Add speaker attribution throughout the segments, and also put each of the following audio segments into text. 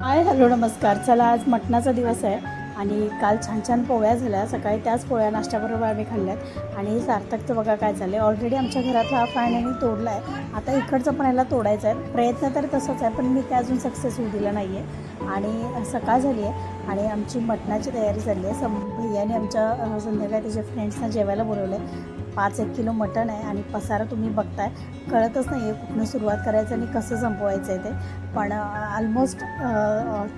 Speaker 1: Hi hello नमस्कार. चला आज मटणाचा दिवस आहे आणि काल छान छान पोळ्या झाल्या. सकाळी त्याच पोळ्या नाश्त्याबरोबर आम्ही खाल्ल्यात. आणि सार्थकचं बघा काय झालं आहे ऑलरेडी आमच्या घरातला हा फायनली तोडला आहे. आता इकडचं पण याला तोडायचं आहे प्रयत्न तर तसंच आहे पण मी ते अजून सक्सेस होऊ दिला नाही आहे आणि सकाळ झाली आहे आणि आमची मटणाची तयारी झाली आहे. सम भैयाने आमच्या संध्याकाळी त्याच्या फ्रेंड्सना जेवायला बोलवलं आहे पाच एक किलो मटण आहे आणि पसारा तुम्ही बघताय. कळतच नाही आहे कुठनं सुरुवात करायचं आणि कसं संपवायचं आहे ते. पण ऑलमोस्ट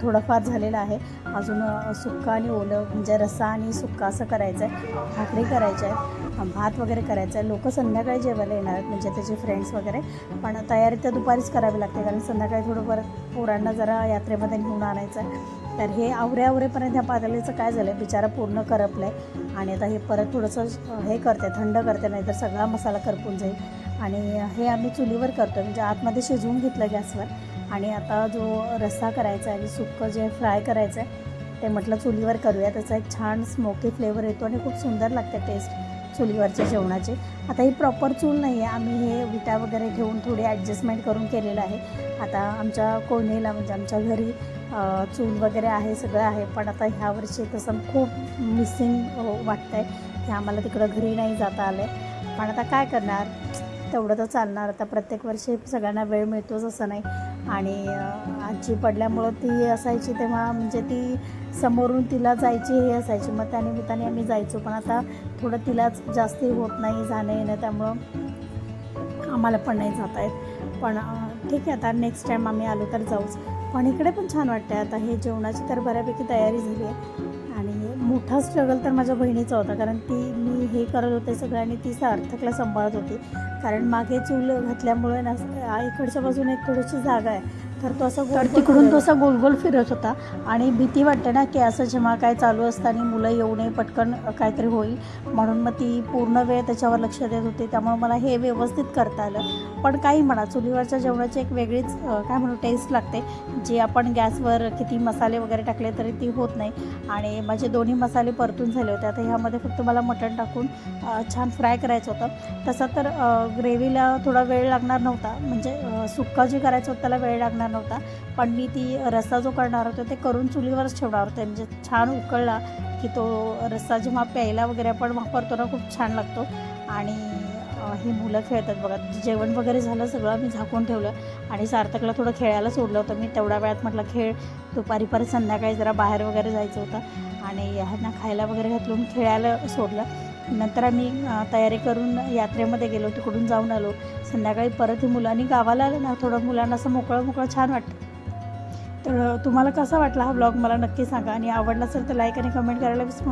Speaker 1: थोडंफार झालेलं आहे. अजून सुक्का आणि ओलं म्हणजे रस्सा आणि सुक्का असं करायचं आहे भाकरी करायची आहे भात वगैरे करायचं आहे. लोक संध्याकाळी जेवायला येणार आहेत म्हणजे त्याचे फ्रेंड्स वगैरे. पण तयारी तर दुपारीच करावी लागते कारण संध्याकाळी थोडं परत पोरांना जरा यात्रेमध्ये घेऊन आणायचं आहे तर हे आवरे आवरेपर्यंत ह्या पातळीचं काय झालं आहे बिचारा पूर्ण करपलं आहे आणि आता हे परत थोडंसं हे करते थंड करते नाही तर सगळा मसाला करपून जाईल. आणि हे आम्ही चुलीवर करतो म्हणजे आतमध्ये शिजवून घेतलं गॅसवर. आणि आता जो रस्सा करायचा आहे म्हणजे आणि सुक्कं जे फ्राय करायचं आहे ते म्हटलं चुलीवर करूया. त्याचा एक छान स्मोकी फ्लेवर येतो आणि खूप सुंदर लागते टेस्ट चुलीवरच्या जेवणाची. आता ही प्रॉपर चूल नाही आहे आम्ही हे विटा वगैरे घेऊन थोडी ॲडजस्टमेंट करून केलेलं आहे. आता आमच्या कोणीला म्हणजे आमच्या घरी चूल वगैरे आहे सगळं आहे. पण आता ह्या वर्षी तसं खूप मिसिंग वाटतं आहे की आम्हाला तिकडं घरी नाही जाता आलं आहे पण आता काय करणार? तेवढं तर चालणार. आता प्रत्येक वर्षी सगळ्यांना वेळ मिळतोच असं नाही. आणि आजी पडल्यामुळं ती असायची तेव्हा म्हणजे ती समोरून तिला जायची हे असायची. मग त्यानिमित्ताने आम्ही जायचो. पण आता थोडं तिलाच जास्ती होत नाही जाणं येणं त्यामुळं आम्हाला पण नाही जाता येत. पण ठीक आहे. आता नेक्स्ट टाईम आम्ही आलो तर जाऊच. पण इकडे पण छान वाटतं आता हे जेवणाची तर बऱ्यापैकी तयारी झाली आहे. मोठा स्ट्रगल तर माझ्या बहिणीचा होता. कारण ती मी हे करत होते सगळं आणि ती सार्थकला सांभाळत होती. कारण मागे चूल घातल्यामुळे ना इकडच्या बाजूने एक थोडीशी जागा आहे. तर तो असा तर तिकडून तो असा गोल गोल फिरत होता. आणि भीती वाटते ना की असं जेव्हा काय चालू असताना मुलं येऊ नये पटकन काहीतरी होईल. म्हणून मग ती पूर्ण वेळ त्याच्यावर लक्ष देत होती. त्यामुळे मला हे व्यवस्थित करता आलं. पण काही म्हणा चुलीवरच्या जेवणाची एक वेगळीच काय म्हणू टेस्ट लागते. जी आपण गॅसवर किती मसाले वगैरे टाकले तरी ती होत नाही. आणि माझे दोन्ही मसाले परतून झाले होते. आता ह्यामध्ये फक्त मला मटण टाकून छान फ्राय करायचं होतं. तसं तर ग्रेव्हीला थोडा वेळ लागणार नव्हता. म्हणजे सुक्का जे करायचं होतं त्याला वेळ लागणार नव्हता. पण मी ती रस्सा जो करणार होते ते करून चुलीवरच ठेवणार होते. म्हणजे छान उकळला की तो रस्सा जेव्हा प्यायला वगैरे आपण वापरतो ना खूप छान लागतो. आणि ही मुलं खेळतात बघा. जेवण वगैरे झालं सगळं मी झाकून ठेवलं आणि सार्थकला थोडं खेळायला सोडलं होतं. मी तेवढ्या वेळात म्हटलं खेळ दुपारी परत संध्याकाळी जरा बाहेर वगैरे जायचं होतं. आणि ह्यांना खायला वगैरे घातलून खेळायला सोडलं. नंतर आम्ही तयारी करून यात्रेमध्ये गेलो तिकडून जाऊन आलो. संध्याकाळी परत ही मुलांनी गावाला आलं ना थोडं मुलांना असं मोकळं मोकळं छान वाटतं तर तुम्हाला कसा वाटला हा ब्लॉग? मला नक्की सांगा आणि आवडला असेल तर लाईक आणि कमेंट करायला विसरू